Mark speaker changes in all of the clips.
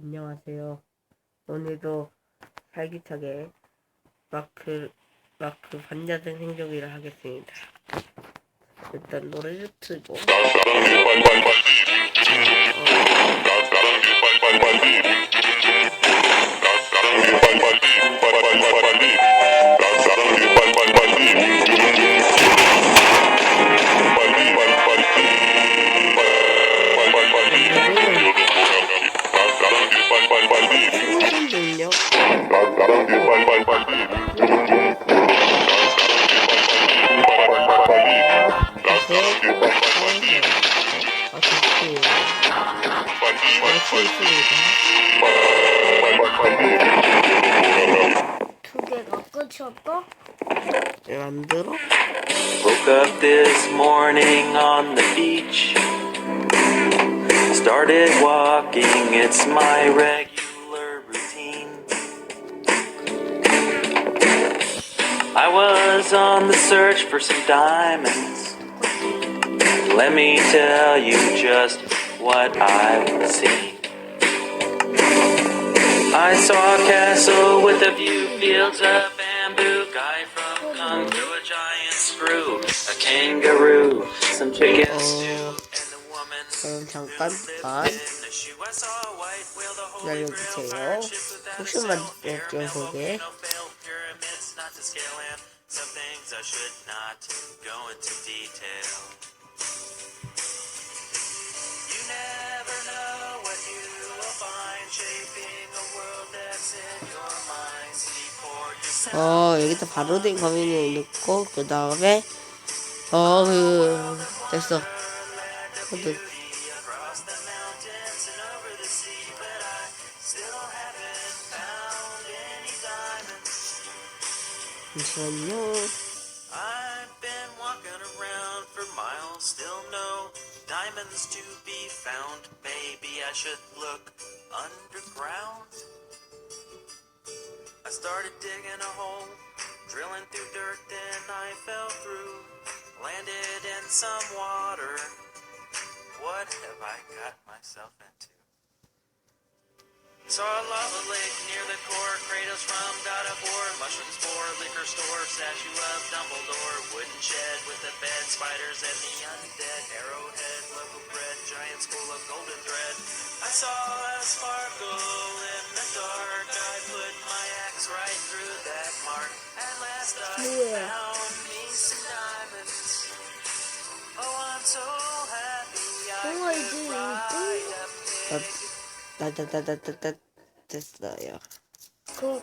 Speaker 1: 안녕하세요. 오늘도 활기차게 마크, 마크 반자생 생존기를 하겠습니다. 일단 노래를 틀고, 생
Speaker 2: 두 개가 끝이었다?
Speaker 1: 네, 만들어?
Speaker 3: Woke up this morning on the beach. Started walking, it's my regular was on the search for some diamonds. Let me tell you just what I've seen. I saw a castle with a view, fields of bamboo, guy from Kung Fu, a giant screw, a kangaroo, some chicken stew, and the woman
Speaker 1: 그럼
Speaker 3: who
Speaker 1: 잠깐,
Speaker 3: lived
Speaker 1: 잠깐.
Speaker 3: in the shoe. I saw a white whale, the holy grail,
Speaker 1: 기다려주세요.
Speaker 3: fire ships without a
Speaker 1: 혹시만
Speaker 3: sail,
Speaker 1: 볼게요,
Speaker 3: to scale, and some things I should not go into detail. You never know what you will find shaping a world that's in your mind. See for yourself.
Speaker 1: 어, 여기다 바로 된 거미를 넣고, 그 다음에, 어, 그, 됐어. Until.
Speaker 3: I've been walking around for miles, still no diamonds to be found. Maybe I should look underground. I started digging a hole, drilling through dirt, then I fell through, landed in some water. What have I got myself into? Saw a lava lake near the core, Kratos from God of War, mushroom spore, liquor store, statue of Dumbledore, wooden shed with a bed, spiders and the undead, arrowhead, local bread, giant school of golden thread. I saw a sparkle in the dark, I put my axe right through that mark. At last I
Speaker 2: Yeah.
Speaker 3: found
Speaker 1: 됐어요.
Speaker 2: 그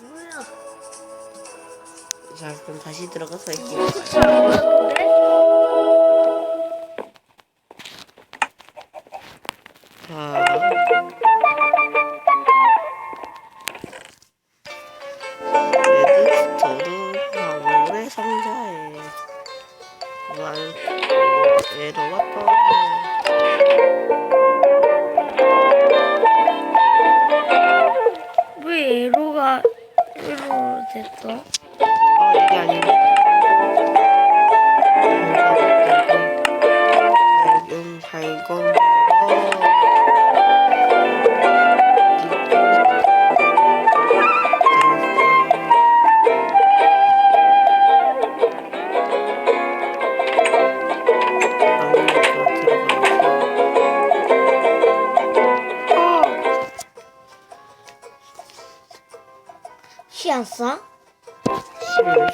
Speaker 2: 뭐야?
Speaker 1: 자, 그럼 다시 들어가서 할게요.
Speaker 2: 시안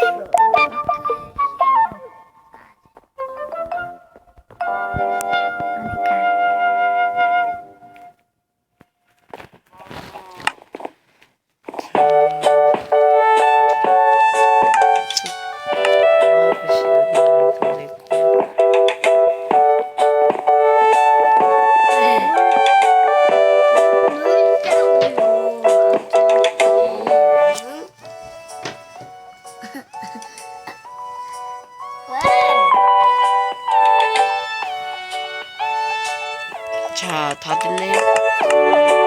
Speaker 1: 자, 다 됐네요.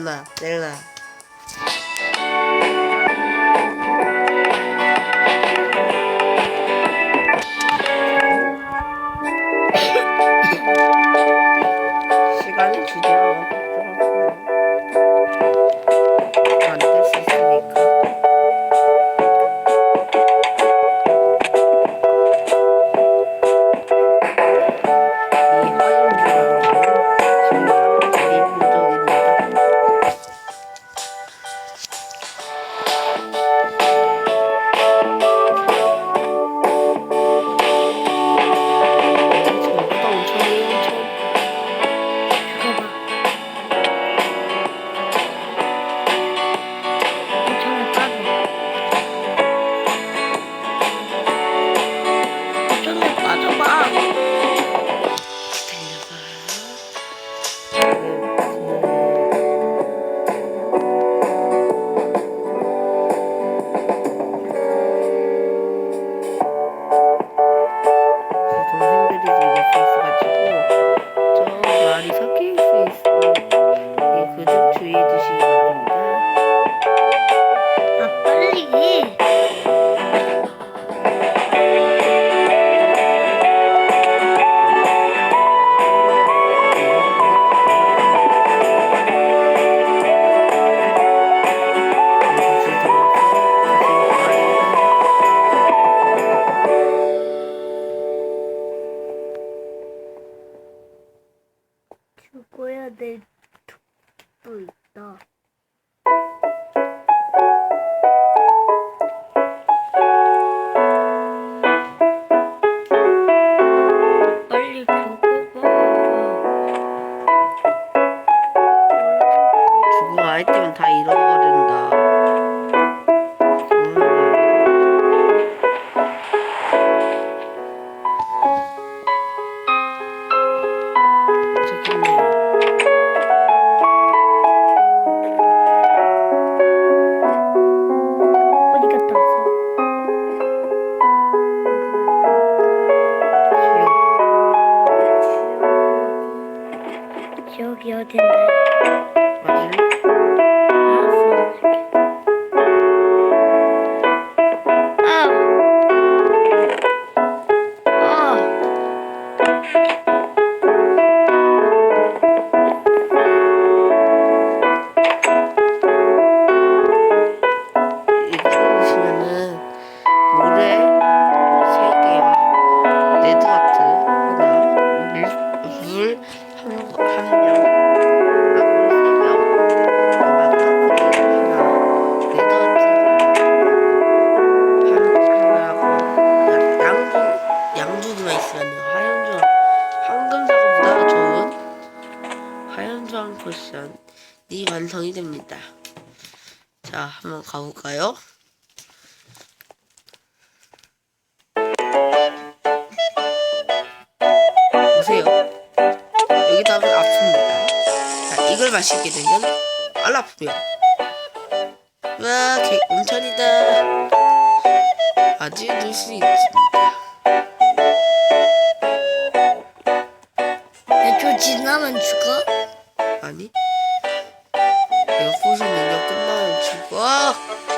Speaker 1: 내려놔 내려 O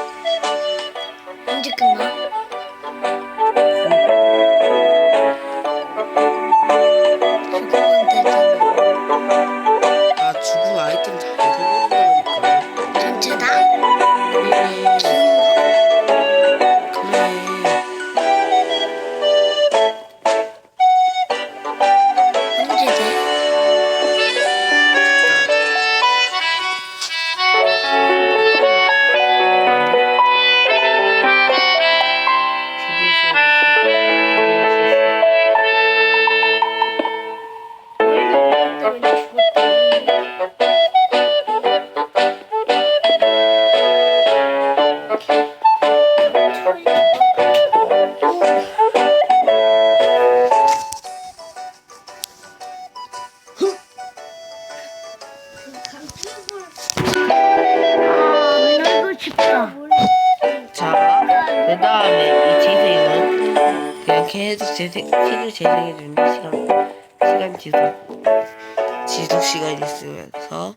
Speaker 1: 시간 시간이 있으면서,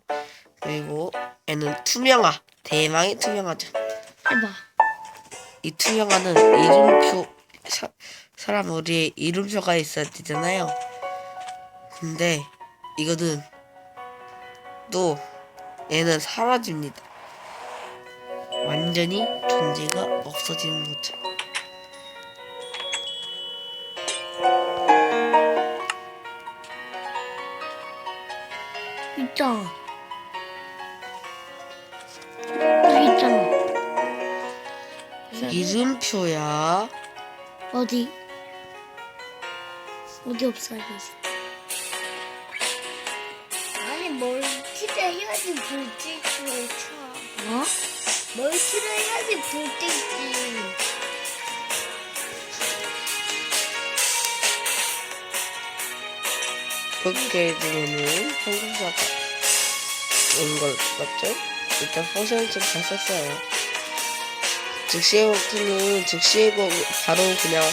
Speaker 1: 그리고 얘는 투명화. 대망의 투명화죠.
Speaker 2: 해봐.
Speaker 1: 이 투명화는 이름표 사, 사람 머리에 이름표가 있어야 되잖아요. 근데 이거는 또 얘는 사라집니다. 완전히 존재가 없어지는 거죠.
Speaker 2: 있잖아. 여기 있잖아.
Speaker 1: 이름표야.
Speaker 2: 어디? 어디 없어야지.
Speaker 4: 아니 멀티를 해야지 쳐.
Speaker 2: 어?
Speaker 4: 멀티를 해야지 불빛이.
Speaker 1: 그렇게 되면은 한국사가 온걸 맞죠? 일단 포션을 좀잘 썼어요. 즉시 회복은 즉시 회복 바로 그냥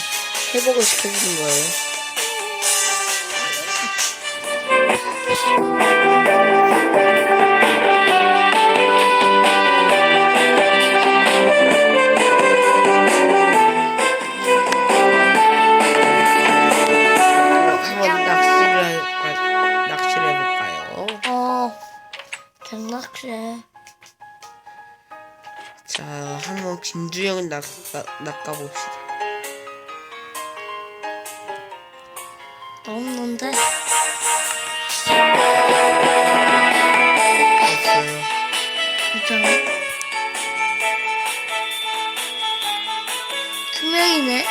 Speaker 1: 회복을 시켜주는 거예요.
Speaker 2: 장낚시해.
Speaker 1: 자, 한번 김주영을 낚아, 낚아봅시다.
Speaker 2: 없는데?
Speaker 1: 없어요.
Speaker 2: 있잖아. 투명이네.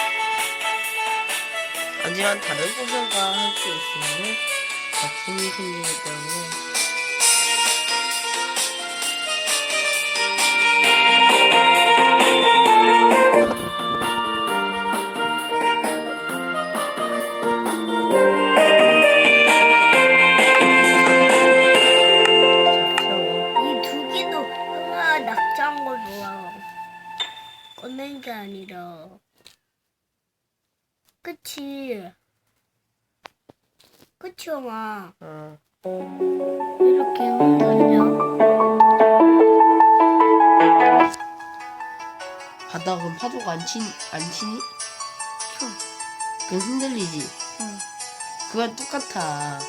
Speaker 1: 하지만 다른 포션과 할수 있으면 작품이 생기기 때문에 안, 치, 치니?
Speaker 2: 쳐.
Speaker 1: 그건 흔들리지.
Speaker 2: 응.
Speaker 1: 그건 똑같아.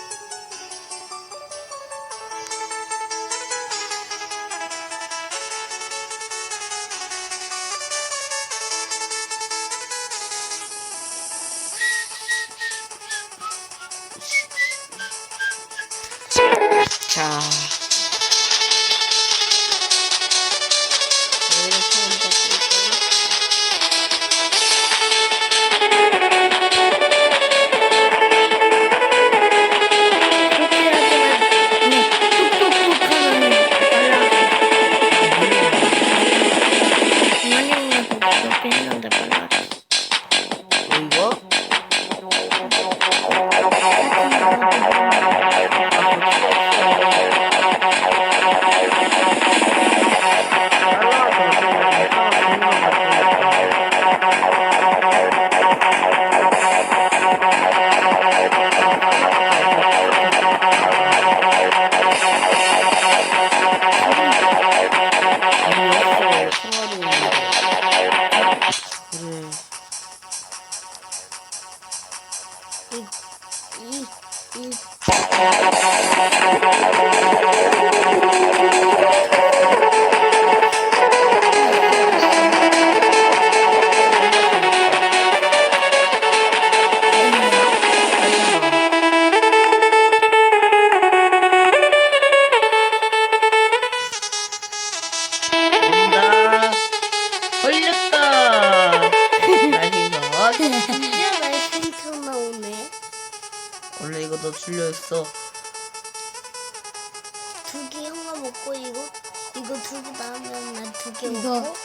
Speaker 1: 너 줄려있어.
Speaker 4: 두개 형아 먹고 이거 이거 두 개 나오면 난두개
Speaker 2: 이거.
Speaker 4: 먹고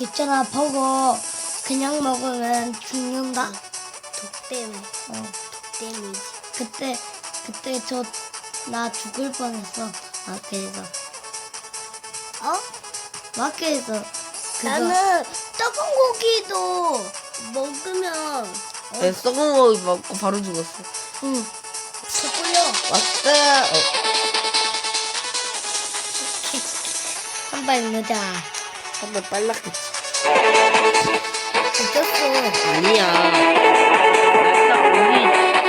Speaker 2: 있잖아, 버거. 그냥 먹으면 죽는다.
Speaker 4: 독 때문에
Speaker 2: 어.
Speaker 4: 독 때문이지.
Speaker 2: 그때, 그때 저, 나 죽을 뻔했어. 마켓에서.
Speaker 4: 어?
Speaker 2: 마켓에서. 그거.
Speaker 4: 나는 떡은 고기도 먹으면
Speaker 1: 내 썩은 거 먹고 바로 죽었어.
Speaker 2: 응.
Speaker 4: 초콜릿
Speaker 1: 왔다. 어,
Speaker 2: 한발 넣자.
Speaker 1: 한번 빨랐겠지.
Speaker 2: 어쩌어
Speaker 1: 아니야.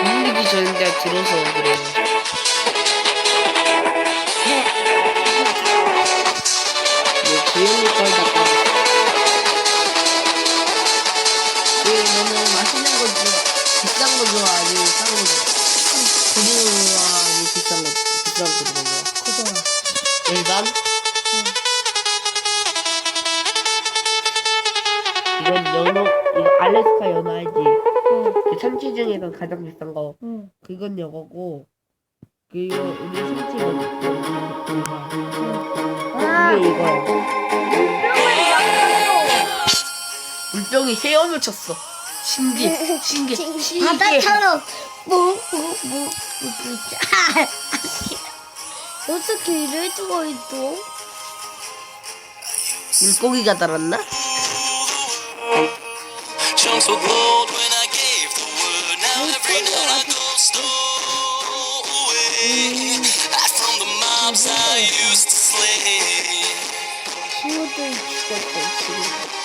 Speaker 1: 누르기 전에 들어서 그래. 뭐 조용히 떨다가. 왜 너는 맛있는 거 좋아? 비싼 거 좋아? 아니면 싼거 좋아? 고등어 좋아? 아니면 비싼 거, 비싼 거 좋아?
Speaker 2: 고등어.
Speaker 1: 일반? 이건 연어, 이거 알래스카 연어 알지?
Speaker 2: 응.
Speaker 1: 그 참치 중에서 가장 비싼 거.
Speaker 2: 응.
Speaker 1: 그건 여거고 그리고 우리 이거
Speaker 2: 아,
Speaker 1: 이게 이거야 물병이 헤엄을 쳤어 신기해 신기해 신기해
Speaker 2: 바다처럼 뭐뭐뭐 어떻게 이럴 수가 있어?
Speaker 1: 물고기가 달았나?
Speaker 2: 친구들
Speaker 1: 죽었어 지금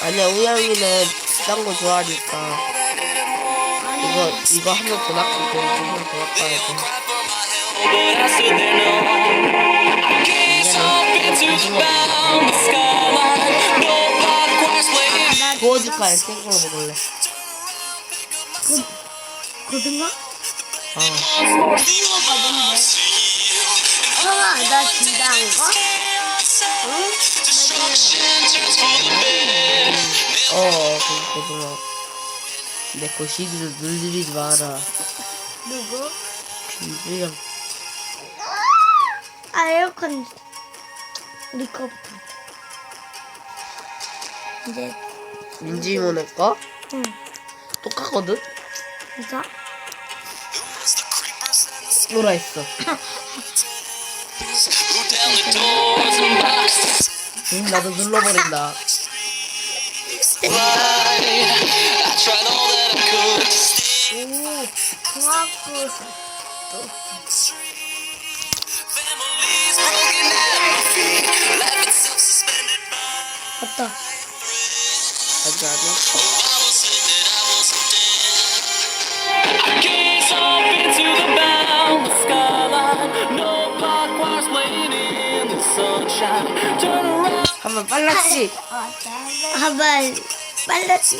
Speaker 1: 아니야 우양이는 비싼 거 좋아하니까 이거 이거 하나 더 낚고 이거 하나 더 낚아야 돼. 구워줄까 생걸로 먹을래?
Speaker 2: 고등어?
Speaker 1: 아
Speaker 2: 형아 나 진짜?
Speaker 3: Destruction turns for the bed.
Speaker 1: 어, 그 고등어. 내 거 시기를 늘리지 마라.
Speaker 2: 누구?
Speaker 1: 김주영.
Speaker 2: 아 에어컨 우리 거부터 이제
Speaker 1: 민지모네 거?
Speaker 2: 응
Speaker 1: 똑같거든?
Speaker 2: 이거
Speaker 1: 뭐라 했어. 응, 나도 눌러버린다.
Speaker 2: 오 중학교. 맞다
Speaker 1: 아직 안 했어.
Speaker 3: Around.
Speaker 1: 한번 빨랐지?
Speaker 2: 한번 빨랐지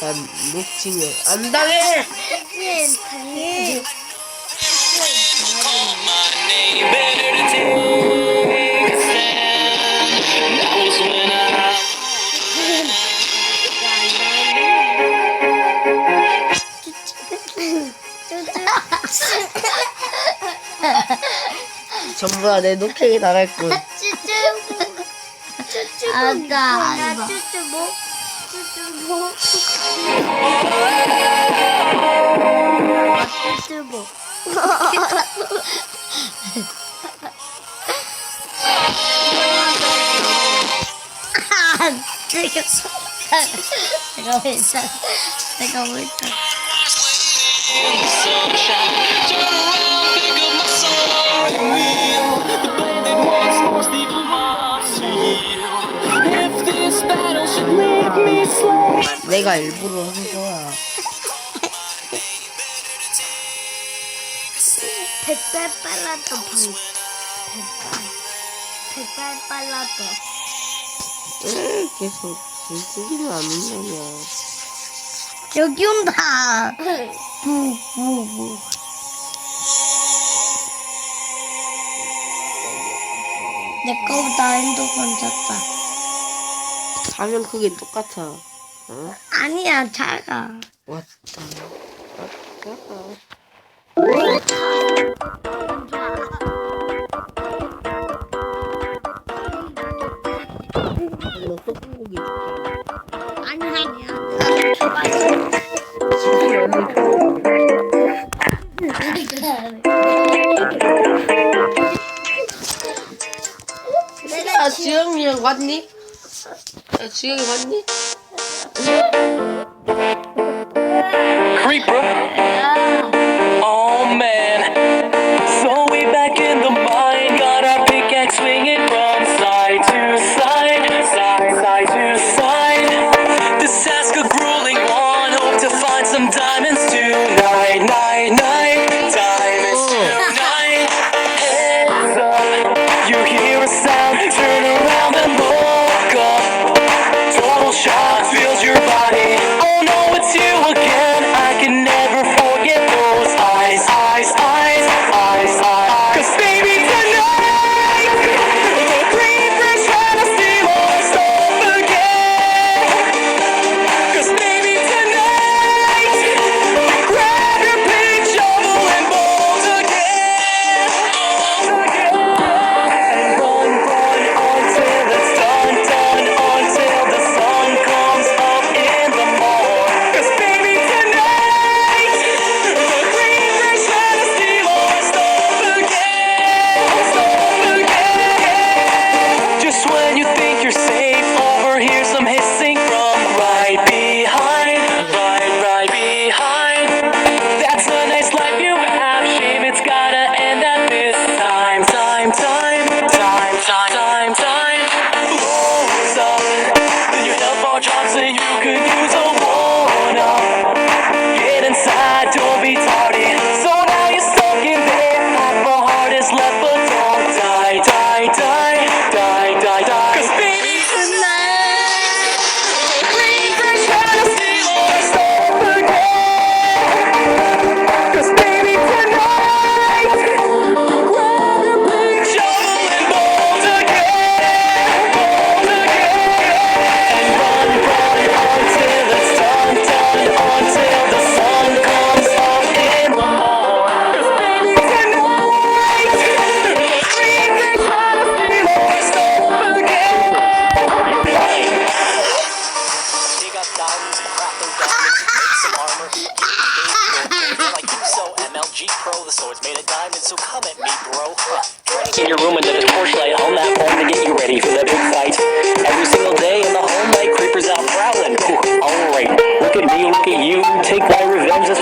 Speaker 1: 난 녹칭을 안 당해! 전부 다내 녹행이 나갈군.
Speaker 4: 쭈쭈목 쭈쭈목
Speaker 2: 내가 내가 왜 있어 내가 왜 있어
Speaker 1: 내가 일부러 한 거야.
Speaker 4: 백발 빨랐던 방 백발 백발 빨랐던
Speaker 1: 왜 계속 질투기는 안 온다냐.
Speaker 2: 여기 온다 부부부 내 거보다 핸드폰 졌다
Speaker 1: 사면 크기 똑같아. 어?
Speaker 2: 아니야, 작아.
Speaker 1: 왔다. 이거
Speaker 5: 소고기 아니,
Speaker 3: 아니야. 아, 지금이랑 왔니? 야 지영이 맞니?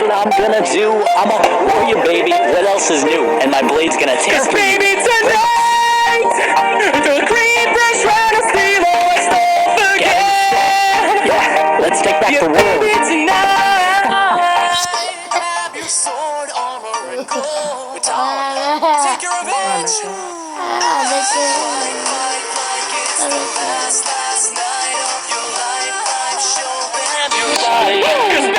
Speaker 4: What I'm gonna do? I'm a warrior, baby. What else is new? And my blade's gonna taste. Cause baby, tonight, the green gonna steal steroids, don't. Yeah, let's take back yeah, the world. Baby, tonight. Take your your that.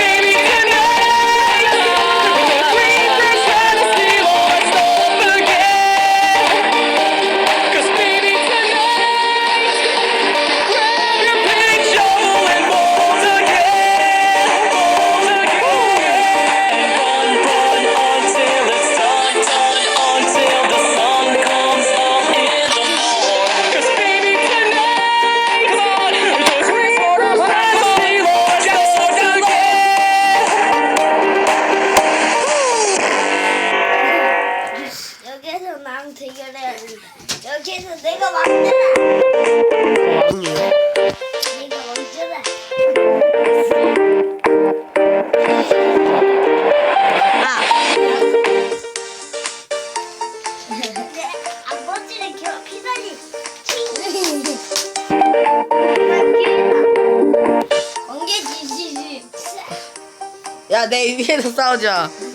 Speaker 3: 혼.